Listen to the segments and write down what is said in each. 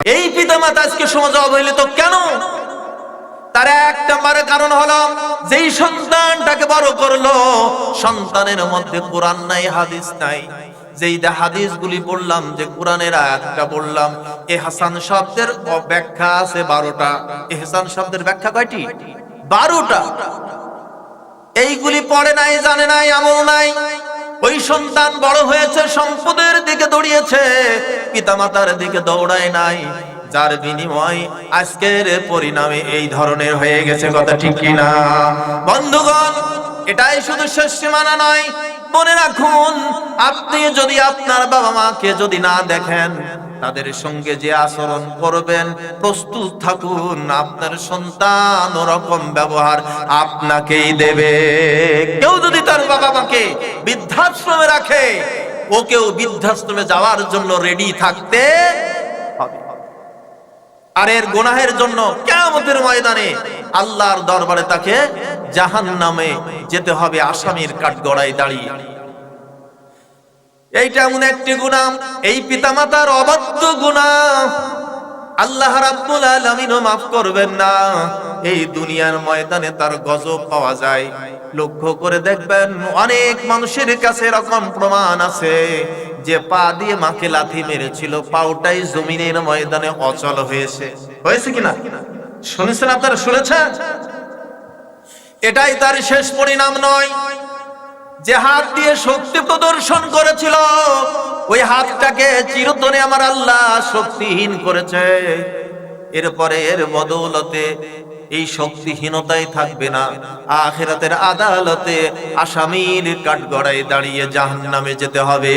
এই পিতামাতা আজকে সমাজে অবহেলিত কেন? তার এক নম্বরের কারণ হলো, যেই সন্তানটাকে বড় করল, সন্তানের মধ্যে কোরআন নাই, হাদিস নাই। যেই হাদিসগুলি বললাম, যে কোরআনের আয়াতটা বললাম, এ হাসান শব্দের ব্যাখ্যা আছে বারোটা। এ হাসান শব্দের ব্যাখ্যা কয়টি? বারোটা। এইগুলি পড়ে নাই, জানে নাই, আমল নাই। ওই সন্তান বড় হয়েছে, সম্পদের দৌড়িয়েছে। পিতামাতার দিকে দৌড়ায় নাই। যার বিনিময় আজকের পরিণামে এই ধরনের হয়ে গেছে, কথা ঠিক কিনা? বন্ধুগণ, এটাই শুধু শেষ সীমানা নয়। মনে রাখুন, আপনি যদি আপনার বাবা মাকে যদি না দেখেন, তাদের সঙ্গে যে আচরণ করবেন, প্রস্তুত থাকুন, আপনার সন্তান ওরকম ব্যবহার আপনাকেই দেবে। কেউ যদি তার বাবা মাকে বৃদ্ধাশ্রমে রাখে ওকেও বৃদ্ধাশ্রমে যাওয়ার জন্য রেডি থাকতে হবে। আর এর গুনাহের জন্য কেমতের ময়দানে আল্লাহর দরবারে তাকে জাহান নামে যেতে হবে আসামির কাঠগড়ায় দাঁড়িয়ে। এইটা এমন একটি গুণা এই পিতামাতার অবাধ্য গুণা আল্লাহ রাব্বুল আলামিনও মাফ করবেন না, এই দুনিয়ার ময়দানে তার গজব পাওয়া যায়। লক্ষ্য করে দেখবেন অনেক মানুষের কাছে এরকম প্রমাণ আছে যে পা দিয়ে মাকে লাথি মেরেছিল, পাউটাই জমিনের ময়দানে অচল হয়েছে। হয়েছে কিনা? শুনেছেন আপনারা, শুনেছেন? এটাই তার শেষ পরিণাম নয়। যে হাত দিয়ে শক্তি প্রদর্শন করেছিল, ওই হাতটাকে চিরতনে আমার আল্লাহ শক্তিহীন করেছে। এরপরে এর বদৌলতে এই শক্তিহীনতাই থাকবে না। আখেরাতের আদালতে আসামির কাঠগড়ায় দাঁড়িয়ে জাহান্নামে যেতে হবে।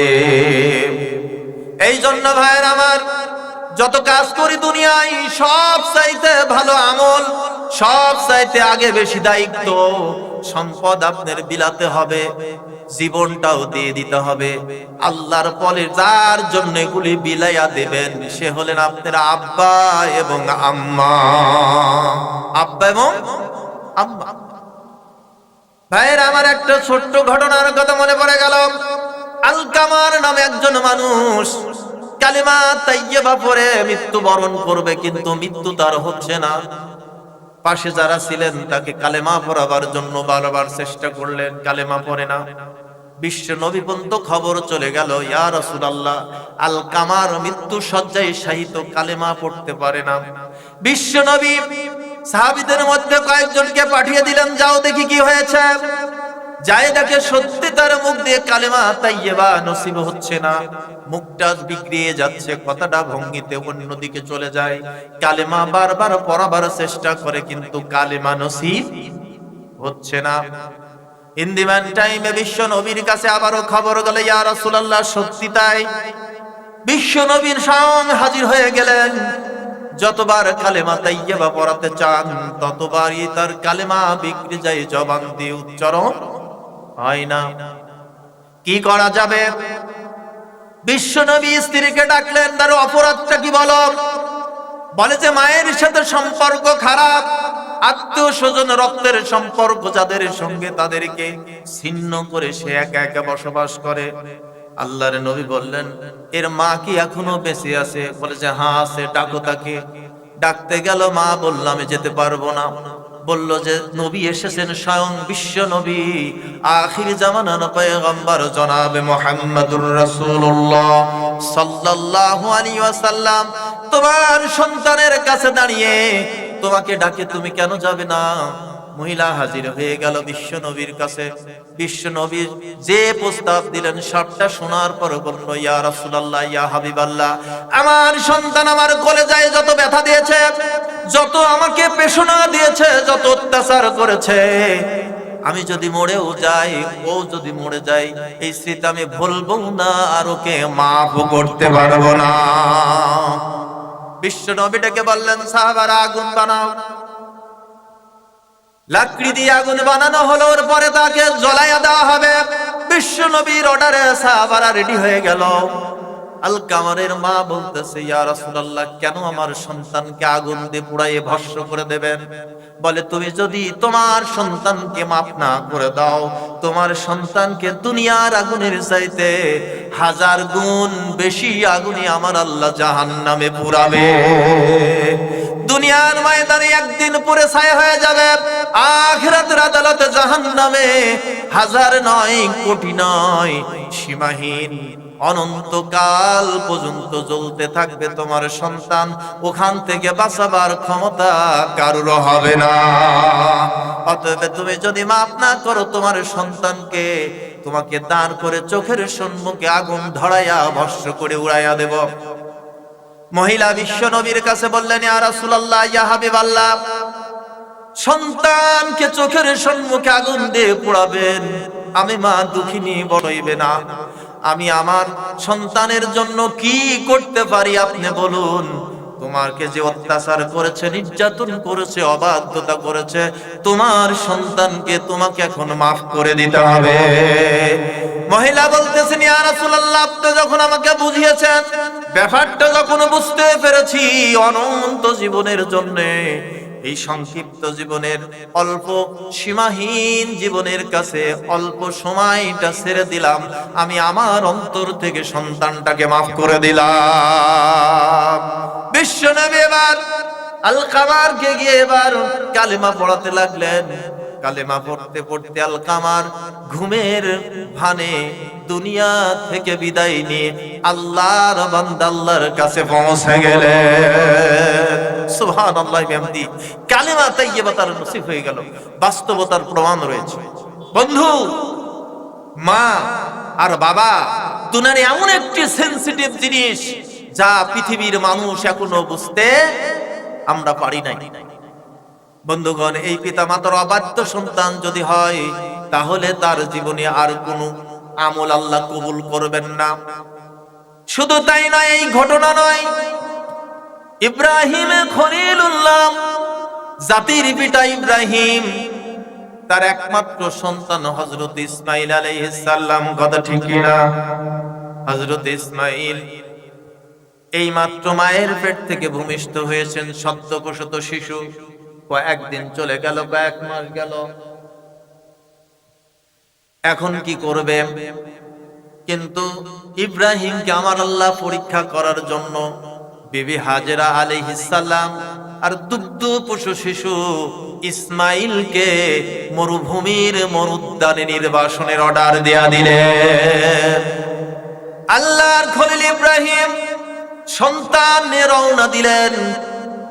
এই জন্য ভাইয়ের আমার, যত কাজ করি দুনিয়ায়, সব চাইতে ভালো আমল, সব চাইতে আগে বেশি দায়িত্ব, সম্পদ আপনার বিলাতে হবে। জীবনটাও দিয়ে দিতে হবে। আল্লাহর পরে যার জন্য এগুলি বিলাইয়া দেবেন, সে হলেন আপনার আব্বা এবং আম্মা। আব্বা এবং আম্মা। ভাইয়ের, আমার একটা ছোট্ট ঘটনার কথা মনে পড়ে গেল। আলকামার নামে একজন মানুষ কালিমা তাইয়েবা পরে মৃত্যুবরণ করবে, কিন্তু মৃত্যু তার হচ্ছে না। পাশে যারা ছিলেন তাকে কালেমা পড়াবার জন্য বারবার চেষ্টা করলেন, কালেমা পড়ে না। বিশ্ব নবী পর্যন্ত খবর চলে গেল, ইয়া রাসূলুল্লাহ, আল কামার মৃত্যু সজ্জায় শাহিত কালেমা পড়তে পারে না। বিশ্ব নবী সাহাবীদের মধ্যে কয়েকজনকে পাঠিয়ে দিলেন, যাও দেখি কি হয়েছে। দেখে সত্যি তার মুখ দিয়ে কালেমা তাইয়েবা নসিব হচ্ছে না। মুখটা বিগড়িয়ে যাচ্ছে, কথাটা ভঙ্গিতে অন্যদিকে চলে যায়। কালেমা বারবার পড়াবার চেষ্টা করে কিন্তু কালেমা নসিব হচ্ছে না। ইন্দিমান টাইমে বিশ্ব নবীর কাছে আবারও খবর গেল, ইয়া রাসূলুল্লাহ, সত্যি তাই? বিশ্ব নবীর স্বয়ং হাজির হয়ে গেলেন। যতবার কালেমা তাইয়েবা পড়াতে চান, ততবারই তার কালেমা বিক্রি যায় জবান দিয়ে উচ্চারণ হয় না। কি করা যাবে? বিশ্ব নবী স্ত্রীকে ডাকলেন তার অপরাধটা কি বলো? বলে যে, মায়ের সাথে সম্পর্ক খারাপ। আত্মীয় স্বজন রক্তের সম্পর্ক যাদের সঙ্গে তাদেরকে ছিন্ন করে সে একা একা বসবাস করে। আল্লাহর নবী বললেন, এর মা কি এখনও বেঁচে আছে? বলে যে হ্যাঁ আছে, ডাকো তাকে। ডাকতে গেল মা, বললাম যেতে পারব না। বলল যে, নবী এসেছেন স্বয়ং বিশ্ব নবী। আখির জামানার পয়গম্বর জনাবে মোহাম্মদুর রাসূলুল্লাহ সাল্লাল্লাহু আলাইহি তোমার সন্তানের কাছে দাঁড়িয়ে তোমাকে ডাকে, তুমি কেন যাবে না? মহিলা হাজির হয়ে গেল বিশ্ব নবীর কাছে। বিশ্ব নবীর যে প্রস্তাব দিলেন সবটা শোনার পর বলল, ইয়া রাসূলুল্লাহ, ইয়া হাবিবাল্লাহ, আমার সন্তান আমার কলেজায় যত ব্যথা দিয়েছে, যত আমাকে পেশনা দিয়েছে, যত অত্যাচার করেছে, আমি যদি মরেও যাই, ও যদি মরে যায়, এই স্মৃতি আমি ভুলবো না, আর ওকে মাফ করতে পারব না। বিশ্ব নবীটাকে বললেন, সাহাবারা, আগুন বানাও। লাকড়ি দিয়ে আগুন বানানো হলো ওর পরে তাকে জ্বলাইয়া দেওয়া হবে। বিশ্ব নবীর অর্ডারে সাহাবারা রেডি হয়ে গেল। আল কামারের মা বলতেছে, ইয়া রাসূলুল্লাহ, কেন আমার সন্তানকে আগুন দিয়ে পুড়াইয়ে ভস্ম করে দেবেন? বলে, তুমি যদি তোমার সন্তানকে মাফ না করে দাও, তোমার সন্তানকে দুনিয়ার আগুনের চাইতে হাজার গুণ বেশি আগুনে আমার আল্লাহ জাহান্নামে পুরাবে। দুনিয়ার ময়দানে একদিন পরে ছায় হয়ে যাবে। আখিরাতের আদালতে জাহান্নামে হাজার নয়, কোটি নয়, সীমাহীন অনন্তকাল পর্যন্ত জ্বলতে থাকবে তোমার সন্তান। ওখান থেকে বাঁচাবার ক্ষমতা কারুর হবে না। অতএব তুমি যদি মাফ না করো তোমার সন্তানকে, তোমাকে দান করে চোখের সম্মুখে আগুন ধরাইয়া ভস্য করে উড়াইয়া দেব। মহিলা বিশ্ব নবীর কাছে বললেন, ইয়া রাসূলুল্লাহ, ইয়া সন্তানকে চোখের সম্মুখে আগুন দিয়ে পোড়াবেন। আমি মা দুঃখিনী বড়ইবে না। আমি আমার সন্তানের জন্য কি করতে পারি আপনি বলুন? তোমাকে যে অত্যাচার করেছে, নির্যাতন করেছে, অবাধ্যতা করেছে, তোমার সন্তানকে তোমাকে এখন মাফ করে দিতে হবে। মহিলা বলতেছেন, ইয়া রাসূলুল্লাহ, আপনি যখন আমাকে বুঝিয়েছেন, ব্যাপারটা যখন বুঝতে পেরেছি, অনন্ত জীবনের জন্যে, এই সংক্ষিপ্ত জীবনের অল্প সীমাহীন জীবনের কাছে অল্প সময়টা ছেড়ে দিলাম, আমি আমার অন্তর থেকে সন্তানটাকে মাফ করে দিলাম। বিশ্ব বিশ্বনবী এবার আল কামারকে গিয়ে এবার কালেমা পড়াতে লাগলেন। কালেমা পড়তে পড়তে আল কামার ঘুমের ভানে দুনিয়া থেকে বিদায় নিয়ে আল্লাহর বান্দা আল্লাহর কাছে পৌঁছে গেলেন সুবহানাল্লাহ, বিহামদি। কালেমা তাইয়্যিবা তার নসিব হয়ে গেল। বাস্তবতার প্রমাণ রয়েছে। বন্ধু, মা আর বাবা দুনার এমন একটি সেনসিটিভ জিনিস যা পৃথিবীর মানুষ এখনও বুঝতে আমরা পারি নাই। বন্ধুগণ, এই পিতা মাতার অবাধ্য সন্তান যদি হয়, তাহলে তার জীবনে আর কোনো আমল আল্লাহ কবুল করবেন না। শুধু তাই নয়, এই ঘটনা নয়, ইব্রাহিম খলিলুল্লাহ, জাতির পিতা ইব্রাহিম, তার একমাত্র সন্তান হযরত ইসমাইল আলাইহিস সালাম, কথা ঠিক কিনা হযরত ইসমাইল এই মাত্র মায়ের পেট থেকে ভূমিষ্ঠ হয়েছেন সদ্যপ্রসূত শিশু। কয়েকদিন চলে গেল, কয়েক মাস গেল। এখন কি করবে? কিন্তু ইব্রাহিমকে আমার আল্লাহ পরীক্ষা করার জন্য বিবি হাজেরা আলাইহিস সালাম আর দুগ্ধ পশু শিশু ইসমাইলকে মরুভূমির মরুদ্যানে নির্বাসনের অর্ডার দেয়া দিলেন আল্লাহর খলিল ইব্রাহিম সন্তান রওনা দিলেন।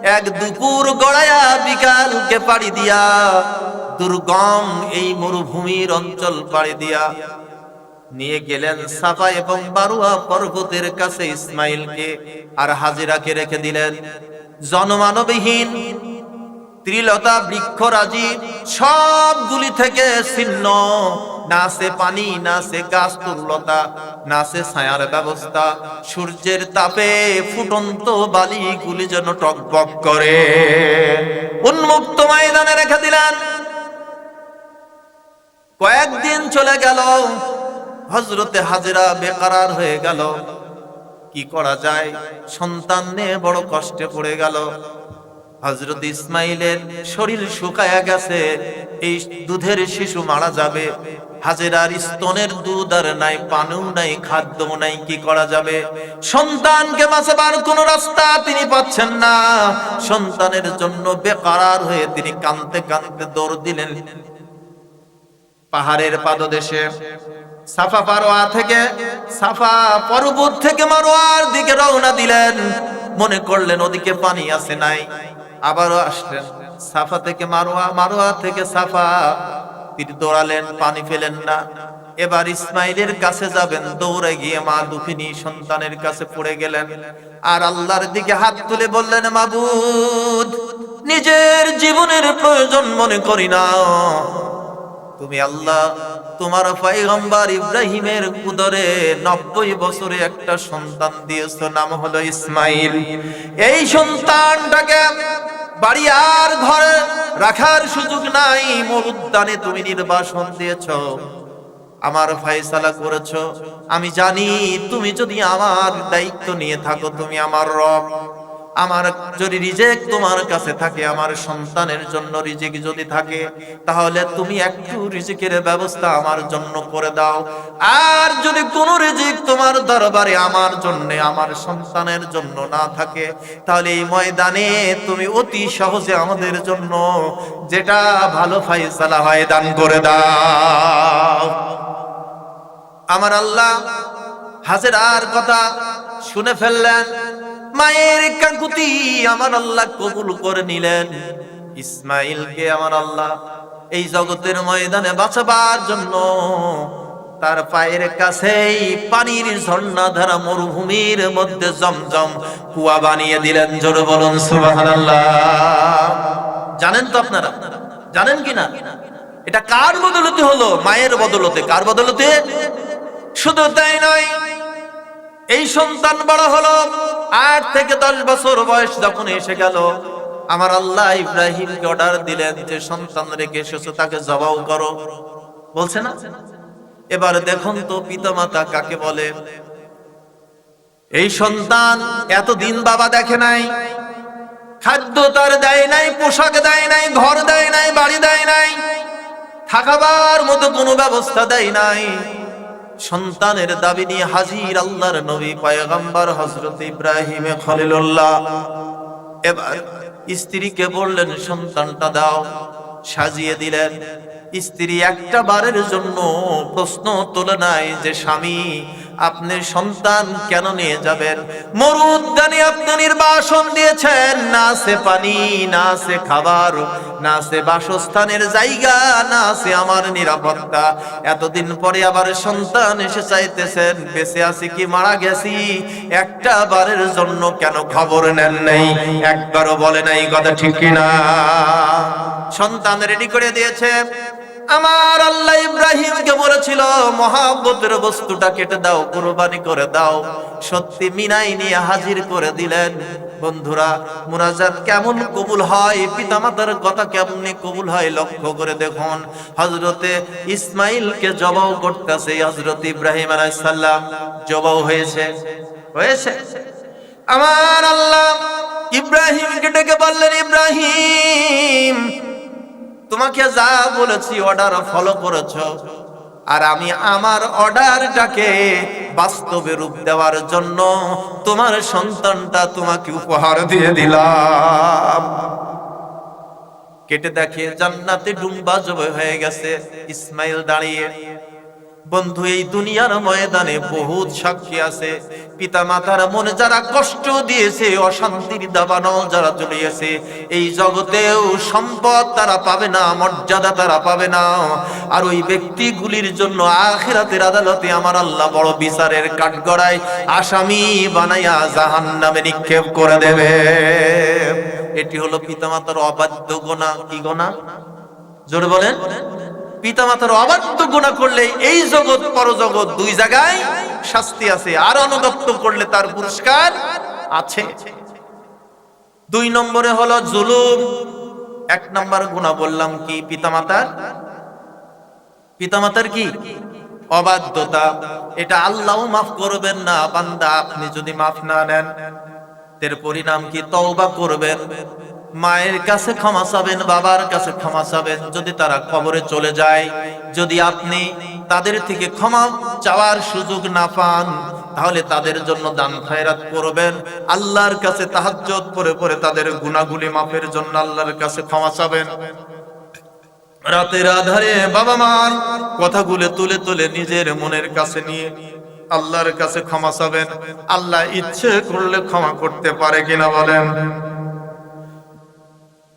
এক দুপুর গড়ায়া বিকালকে পাড়ি দিয়া, দুর্গম এই মরুভূমির অঞ্চল পাড়ি দিয়া। নিয়ে গেলেন সাফা এবং বারুয়া পর্বতের কাছে ইসমাইলকে, আর হাজিরাকে রেখে দিলেন। জনমানবহীন ত্রিলতা, বৃক্ষরাজি সবগুলি থেকে ছিন্ন। না সে পানি, না সে গাছ তুললতা না সে ছায়ার ব্যবস্থা। সূর্যের তাপে ফুটন্ত বালিগুলি যেন টকবক করে। উন্মুক্ত ময়দানে রেখে দিলেন। কয়েকদিন চলে গেল। হজরতে হাজিরা বেকারার হয়ে গেল। কি করা যায়? সন্তান নিয়ে বড় কষ্টে পড়ে গেল। হজরত ইসমাইলের শরীর শুকায়া গেছে, এই দুধের শিশু মারা যাবে। হাজেরার স্তনের দুধ আর নাই, পানিও নাই খাদ্য নাই, কি করা যাবে? সন্তানকে বাঁচাবার কোন রাস্তা তিনি পাচ্ছেন না। সন্তানের জন্য বেকারার হয়ে তিনি কানতে কানতে দৌড় দিলেন। পাহাড়ের পাদদেশে, সাফা পারোয়া থেকে, সাফা পর্বত থেকে মারোয়ার দিকে রওনা দিলেন। মনে করলেন ওদিকে পানি আছে নাই। আবারও আসলেন। সাফা থেকে মারোয়া মারোয়া থেকে সাফা। তিনি দৌড়ালেন, পানি ফেলেন না। এবার ইসমাইলের কাছে যাবেন। দৌড়ে গিয়ে মা দুঃখিনী সন্তানের কাছে পড়ে গেলেন। আর আল্লাহর দিকে হাত তুলে বললেন, মাবুদ, নিজের জীবনের প্রয়োজন মনে করি না। তুমি আল্লাহ, তোমার পয়গম্বর ইব্রাহিমের কুদরে নব্বই বছরে একটা সন্তান দিয়েছ, নাম হলো ইসমাইল। এই সন্তানটাকে বাড়ি আর ঘরে রাখার সুযোগ নাই মরুদ্যানে তুমি নির্বাসন দিয়েছ। আমার ফাইসালা করেছ। আমি জানি তুমি যদি আমার দায়িত্ব নিয়ে থাকো, তুমি আমার রব। আমার যদি রিজেক তোমার কাছে থাকে, আমার সন্তানের জন্য রিজেক যদি থাকে, তাহলে তুমি একটু রিজিকের ব্যবস্থা আমার জন্য করে দাও। আর যদি কোনো রিজিক তোমার দরবারে আমার জন্য, আমার সন্তানের জন্য না থাকে, তাহলে এই ময়দানে তুমি অতি সহজে আমাদের জন্য যেটা ভালো ফাইসালা হয় দান করে দাও। আমার আল্লাহ হাজেরার কথা শুনে ফেললেন। মায়ের কাকুতি আমার আল্লাহ কবুল করে নিলেন। ইসমাইলকে আমার আল্লাহ এই জগতের ময়দানে বাঁচাবার জন্য তার পায়ের কাছেই পানির ঝর্ণা ধারা মরুভূমির মধ্যে জমজম কুয়া বানিয়ে দিলেন। জোর বলুন জানেন তো আপনারা? জানেন কি না এটা কার বদলতে হলো? মায়ের বদলতে। কার বদলতে? শুধু তাই নয় এই সন্তান বড় হলো, আট থেকে দশ বছর বয়স যখন এসে গেল, আমার আল্লাহ ইব্রাহিমকে অর্ডার দিলেন যে, সন্তান রেখে এসেছ, তাকে জবাও করো। বলছে না? এবার দেখুন তো পিতামাতা কাকে বলে। এই সন্তান এতদিন বাবা দেখে নাই, খাদ্য তার দেয় নাই, পোশাক দেয় নাই, ঘর দেয় নাই, বাড়ি দেয় নাই, থাকাবার মতো কোনো ব্যবস্থা দেয় নাই। সন্তানের দাবি নিয়ে হাজির আল্লাহর নবী পায়গাম্বার হজরত ইব্রাহিম খলিলুল্লাহ। এবার স্ত্রীকে বললেন, সন্তানটা দাও। সাজিয়ে দিলেন। স্ত্রী একটা বারের জন্য প্রশ্ন তোলে নাই যে, স্বামী আপনি সন্তান কেন নিয়ে যাবেন? মরুদ্যানে আপনি নির্বাসন দিয়েছেন। না সে পানি, না সে খাবার, না সে বাসস্থানের জায়গা, না সে আমার নিরাপত্তা। এতদিন পরে আবার সন্তান এসে চাইতেছেন, বেঁচে আছি কি মারা গেছি? একটা বারের জন্য কেন খবর নেন নাই? একবারও বলে নাই, কথা ঠিক কিনা সন্তান রেডি করে দিয়েছে। আমার আল্লাহ ইব্রাহিমকে বলেছিল, মহাব্বতের বস্তুটা কেটে দাও, কুরবানি করে দাও। সত্যি মিনাই নিয়ে হাজির করে দিলেন। বন্ধুরা, মুনাজাত কেমন কবুল হয়? পিতামাতার কথা কেমনি কবুল হয় লক্ষ্য করে দেখুন। হজরতে ইসমাইলকে জবাও করতেছে হজরত ইব্রাহিম আলাইহিস সালাম। জবাও হয়েছে। হয়েছে। আমার আল্লাহ ইব্রাহিমকে ডেকে বললেন, ইব্রাহিম তোমাকে যা বলেছি অর্ডার ফলো করেছ। আর আমি আমার অর্ডারটাকে বাস্তবে রূপ দেওয়ার জন্য তোমার সন্তানটা তোমাকে উপহার দিয়ে দিলাম। কেটে দেখে জান্নাতে ডুম্বা জবে হয়ে গেছে। ইসমাইল দাঁড়িয়ে বন্ধু, এই দুনিয়ার ময়দানে বহুত সাক্ষী আছে। পিতা মাতার মনে যারা কষ্ট দিয়েছে, অশান্তির দাবানল যারা চলিয়েছে এই জগতেও সম্পদ তারা পাবে না, মর্যাদা তারা পাবে না। আর ওই ব্যক্তিগুলির জন্য আখিরাতের আদালতে আমার আল্লাহ বড় বিচারের কাঠগড়ায় আসামি বানাইয়া জাহান নামে নিক্ষেপ করে দেবে। এটি হলো পিতামাতার অবাধ্য গোনা। কি গোনা? জোরে বলেন। পিতামাতার অবাধ্য গুণা করলে এই জগৎ, পরজগৎ দুই জায়গায় শাস্তি আছে। আর অনুগত্য করলে তার পুরস্কার আছে। দুই নম্বরে হলো জুলুম। এক নম্বর গুণা বললাম কি পিতামাতার? পিতামাতার কি? অবাধ্যতা। এটা আল্লাহ মাফ করবেন না, বান্দা আপনি যদি মাফ না নেন, এর পরিণাম কি তওবা করবেন? মায়ের কাছে ক্ষমা চাবেন, বাবার কাছে ক্ষমা চাবেন, যদি তারা কবরে চলে যায়। যদি আপনি তাদের থেকে ক্ষমা চাওয়ার সুযোগ না পান, তাহলে তাদের জন্য দান খয়রাত করবেন। আল্লাহর কাছে তাহাজ্জুদ পরে পরে তাদের গুনাহগুলি মাফের জন্য আল্লাহর কাছে ক্ষমা চাবেন। রাতের আধারে বাবা মার কথাগুলো তুলে তুলে নিজের মনের কাছে নিয়ে আল্লাহর কাছে ক্ষমা চাবেন। আল্লাহ ইচ্ছে করলে ক্ষমা করতে পারে কিনা বলেন।